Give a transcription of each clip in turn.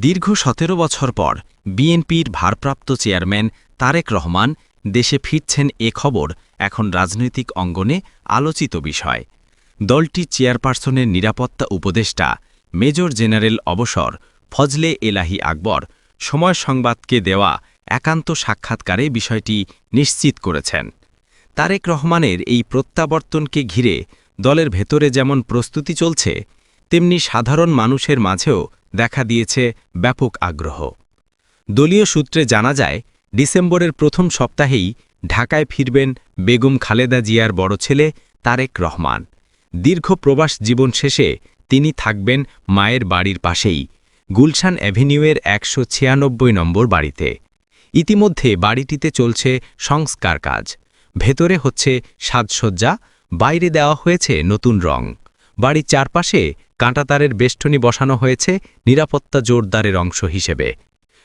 দীর্ঘ সতেরো বছর পর বিএনপির ভারপ্রাপ্ত চেয়ারম্যান তারেক রহমান দেশে ফিরছেন এ খবর এখন রাজনৈতিক অঙ্গনে আলোচিত বিষয়। দলটি চেয়ারপারসনের নিরাপত্তা উপদেষ্টা, মেজর জেনারেল অবসর, ফজলে এলাহি আকবর, সময় সংবাদকে দেওয়া একান্ত সাক্ষাৎকারে বিষয়টি নিশ্চিত করেছেন। তারেক রহমানের এই প্রত্যাবর্তনকে ঘিরে দলের ভেতরে যেমন প্রস্তুতি চলছে, তেমনি সাধারণ মানুষের মাঝেও দেখা দিয়েছে ব্যাপক আগ্রহ। দলীয় সূত্রে জানা যায়, ডিসেম্বরের প্রথম সপ্তাহেই ঢাকায় ফিরবেন বেগম খালেদা জিয়ার বড় ছেলে তারেক রহমান। দীর্ঘ প্রবাস জীবন শেষে তিনি থাকবেন মায়ের বাড়ির পাশেই, গুলশান অ্যাভিনিউয়ের একশো ছিয়ানব্বই নম্বর বাড়িতে। ইতিমধ্যে বাড়িটিতে চলছে সংস্কার কাজ। ভেতরে হচ্ছে সাজসজ্জা, বাইরে দেওয়া হয়েছে নতুন রং। বাড়ির চারপাশে কাঁটাতারের বেষ্টনী বসানো হয়েছে নিরাপত্তা জোরদারের অংশ হিসেবে।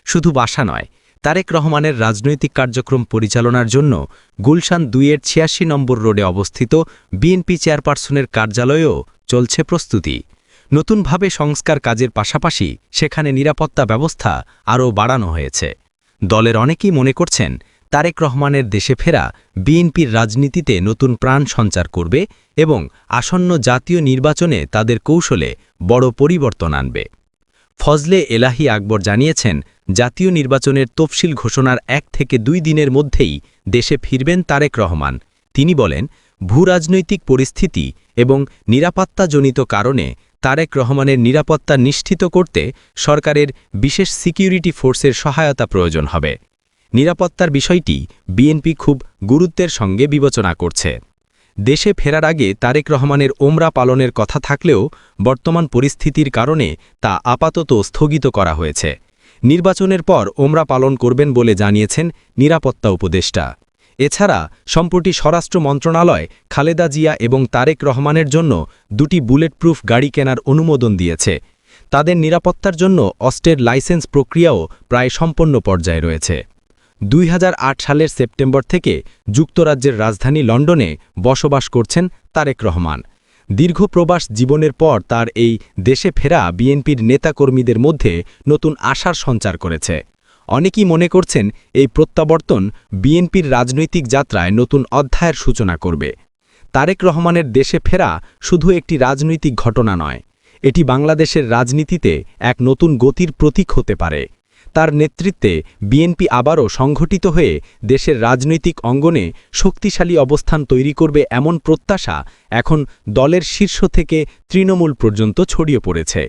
শুধু বাসা নয়, তারেক রহমানের রাজনৈতিক কার্যক্রম পরিচালনার জন্য গুলশান দুইয়ের ছিয়াশি নম্বর রোডে অবস্থিত বিএনপি চেয়ারপারসনের কার্যালয়েও চলছে প্রস্তুতি। নতুনভাবে সংস্কার কাজের পাশাপাশি সেখানে নিরাপত্তা ব্যবস্থা আরও বাড়ানো হয়েছে। দলের অনেকেই মনে করছেন তারেক রহমানের দেশে ফেরা বিএনপির রাজনীতিতে নতুন প্রাণ সঞ্চার করবে এবং আসন্ন জাতীয় নির্বাচনে তাদের কৌশলে বড় পরিবর্তন আনবে। ফজলে এলাহি আকবর জানিয়েছেন, জাতীয় নির্বাচনের তফসিল ঘোষণার এক থেকে দুই দিনের মধ্যেই দেশে ফিরবেন তারেক রহমান। তিনি বলেন ভূরাজনৈতিক পরিস্থিতি এবং নিরাপত্তাজনিত কারণে তারেক রহমানের নিরাপত্তা নিশ্চিত করতে সরকারের বিশেষ সিকিউরিটি ফোর্সের সহায়তা প্রয়োজন হবে। নিরাপত্তার বিষয়টি বিএনপি খুব গুরুত্বের সঙ্গে বিবেচনা করছে। দেশে ফেরার আগে তারেক রহমানের ওমরা পালনের কথা থাকলেও বর্তমান পরিস্থিতির কারণে তা আপাতত স্থগিত করা হয়েছে। নির্বাচনের পর ওমরা পালন করবেন বলে জানিয়েছেন নিরাপত্তা উপদেষ্টা। এছাড়া সম্প্রতি স্বরাষ্ট্র মন্ত্রণালয় খালেদা জিয়া এবং তারেক রহমানের জন্য দুটি বুলেটপ্রুফ গাড়ি কেনার অনুমোদন দিয়েছে। তাদের নিরাপত্তার জন্য অস্টের লাইসেন্স প্রক্রিয়াও প্রায় সম্পন্ন পর্যায়ে রয়েছে। দুই হাজার আট সালের সেপ্টেম্বর থেকে যুক্তরাজ্যের রাজধানী লন্ডনে বসবাস করছেন তারেক রহমান। দীর্ঘ প্রবাস জীবনের পর তার এই দেশে ফেরা বিএনপির নেতাকর্মীদের মধ্যে নতুন আশার সঞ্চার করেছে। অনেকেই মনে করছেন এই প্রত্যাবর্তন বিএনপির রাজনৈতিক যাত্রায় নতুন অধ্যায়ের সূচনা করবে। তারেক রহমানের দেশে ফেরা শুধু একটি রাজনৈতিক ঘটনা নয়, এটি বাংলাদেশের রাজনীতিতে এক নতুন গতির প্রতীক হতে পারে। তার নেতৃত্বে বিএনপি আবারও সংঘটিত হয়ে দেশের রাজনৈতিক অঙ্গনে শক্তিশালী অবস্থান তৈরি করবে এমন প্রত্যাশা এখন দলের শীর্ষ থেকে তৃণমূল পর্যন্ত ছড়িয়ে পড়েছে।